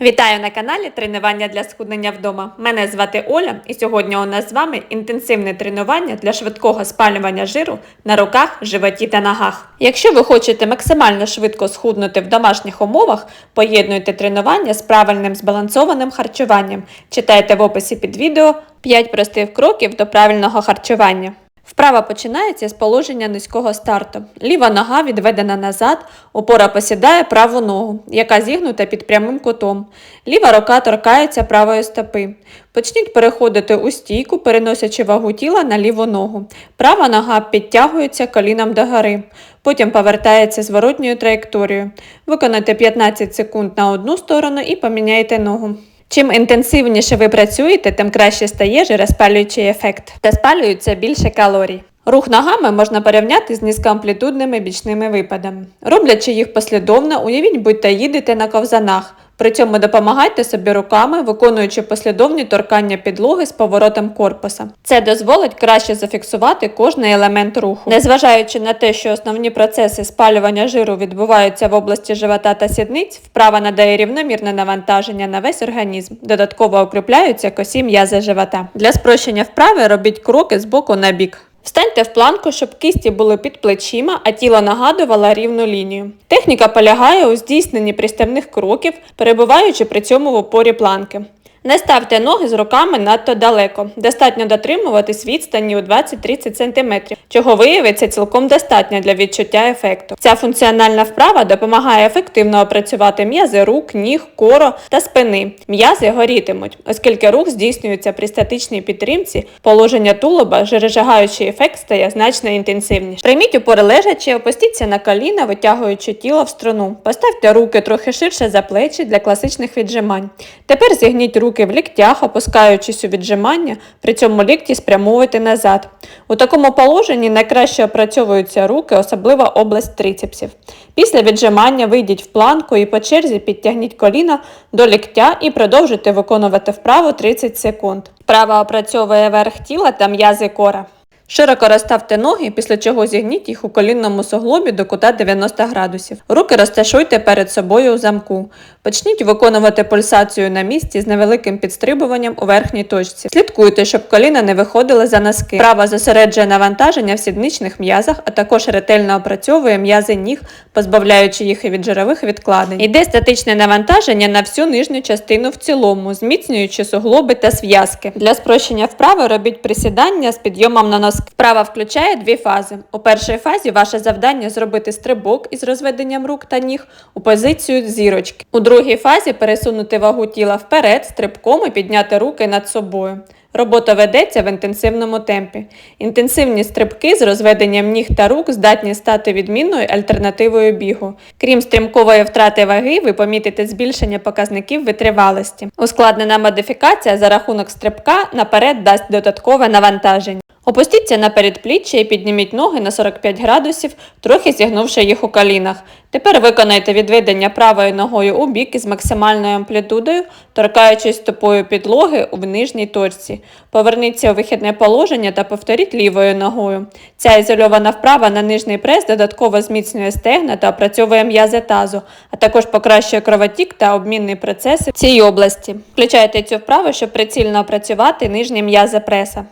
Вітаю на каналі Тренування для схуднення вдома. Мене звати Оля, і сьогодні у нас з вами інтенсивне тренування для швидкого спалювання жиру на руках, животі та ногах. Якщо ви хочете максимально швидко схуднути в домашніх умовах, поєднуйте тренування з правильним збалансованим харчуванням. Читайте в описі під відео 5 простих кроків до правильного харчування. Вправа починається з положення низького старту. Ліва нога відведена назад, опора посідає праву ногу, яка зігнута під прямим кутом. Ліва рука торкається правої стопи. Почніть переходити у стійку, переносячи вагу тіла на ліву ногу. Права нога підтягується коліном догори. Потім повертається зворотньою траєкторією. Виконайте 15 секунд на одну сторону і поміняйте ногу. Чим інтенсивніше ви працюєте, тим краще стає жироспалюючий ефект та спалюється більше калорій. Рух ногами можна порівняти з низькоамплітудними бічними випадами. Роблячи їх послідовно, уявіть, будь-то їдете на ковзанах. При цьому допомагайте собі руками, виконуючи послідовні торкання підлоги з поворотом корпуса. Це дозволить краще зафіксувати кожний елемент руху. Незважаючи на те, що основні процеси спалювання жиру відбуваються в області живота та сідниць, вправа надає рівномірне навантаження на весь організм. Додатково укріпляються косі м'язи живота. Для спрощення вправи робіть кроки з боку на бік. Встаньте в планку, щоб кисті були під плечима, а тіло нагадувало рівну лінію. Техніка полягає у здійсненні приставних кроків, перебуваючи при цьому в опорі планки. Не ставте ноги з руками надто далеко. Достатньо дотримуватись відстані у 20-30 см, чого виявиться цілком достатньо для відчуття ефекту. Ця функціональна вправа допомагає ефективно опрацювати м'язи рук, ніг, коро та спини. М'язи горітимуть, оскільки рух здійснюється при статичній підтримці, положення тулуба, жирожагаючий ефект стає значно інтенсивніше. Прийміть упори лежачи, опустіться на коліна, витягуючи тіло в струну. Поставте руки трохи ширше за плечі для класичних віджимань. Тепер зігніть руки в ліктях, опускаючись у віджимання, при цьому лікті спрямовуйте назад. У такому положенні найкраще опрацьовуються руки, особливо область трицепсів. Після віджимання вийдіть в планку і по черзі підтягніть коліна до ліктя і продовжуйте виконувати вправу 30 секунд. Вправа опрацьовує верх тіла та м'язи кора. Широко розставте ноги, після чого зігніть їх у колінному суглобі до кута 90 градусів. Руки розташуйте перед собою у замку. Почніть виконувати пульсацію на місці з невеликим підстрибуванням у верхній точці. Слідкуйте, щоб коліна не виходили за носки. Права зосереджує навантаження в сідничних м'язах, а також ретельно опрацьовує м'язи ніг, позбавляючи їх від жирових відкладень. Іде статичне навантаження на всю нижню частину в цілому, зміцнюючи суглоби та зв'язки. Для спрощення вправи робіть присідання з підйомом на носки. Вправа включає дві фази. У першій фазі ваше завдання зробити стрибок із розведенням рук та ніг у позицію зірочки. У другій фазі пересунути вагу тіла вперед стрибком і підняти руки над собою. Робота ведеться в інтенсивному темпі. Інтенсивні стрибки з розведенням ніг та рук здатні стати відмінною альтернативою бігу. Крім стрімкової втрати ваги, ви помітите збільшення показників витривалості. Ускладнена модифікація за рахунок стрибка наперед дасть додаткове навантаження. Опустіться на передпліччя і підніміть ноги на 45 градусів, трохи зігнувши їх у колінах. Тепер виконайте відведення правою ногою у бік із максимальною амплітудою, торкаючись стопою підлоги в нижній точці. Поверніться у вихідне положення та повторіть лівою ногою. Ця ізольована вправа на нижній прес додатково зміцнює стегна та опрацьовує м'язи тазу, а також покращує кровотік та обмінні процеси в цій області. Включайте цю вправу, щоб прицільно опрацювати нижні м'язи преса.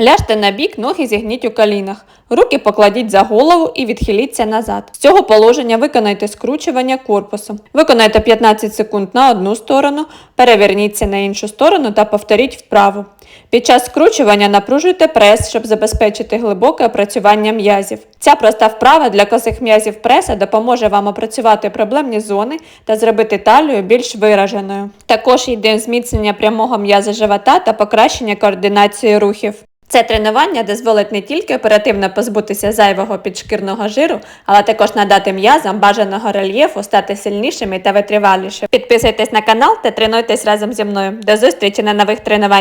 Ляжте на бік, ноги зігніть у колінах. Руки покладіть за голову і відхиліться назад. З цього положення виконайте скручування корпусу. Виконайте 15 секунд на одну сторону, переверніться на іншу сторону та повторіть вправу. Під час скручування напружуйте прес, щоб забезпечити глибоке опрацювання м'язів. Ця проста вправа для косих м'язів преса допоможе вам опрацювати проблемні зони та зробити талію більш вираженою. Також йде зміцнення прямого м'яза живота та покращення координації рухів. Це тренування дозволить не тільки оперативно позбутися зайвого підшкірного жиру, але також надати м'язам бажаного рельєфу стати сильнішими та витривалішими. Підписуйтесь на канал та тренуйтесь разом зі мною. До зустрічі на нових тренуваннях!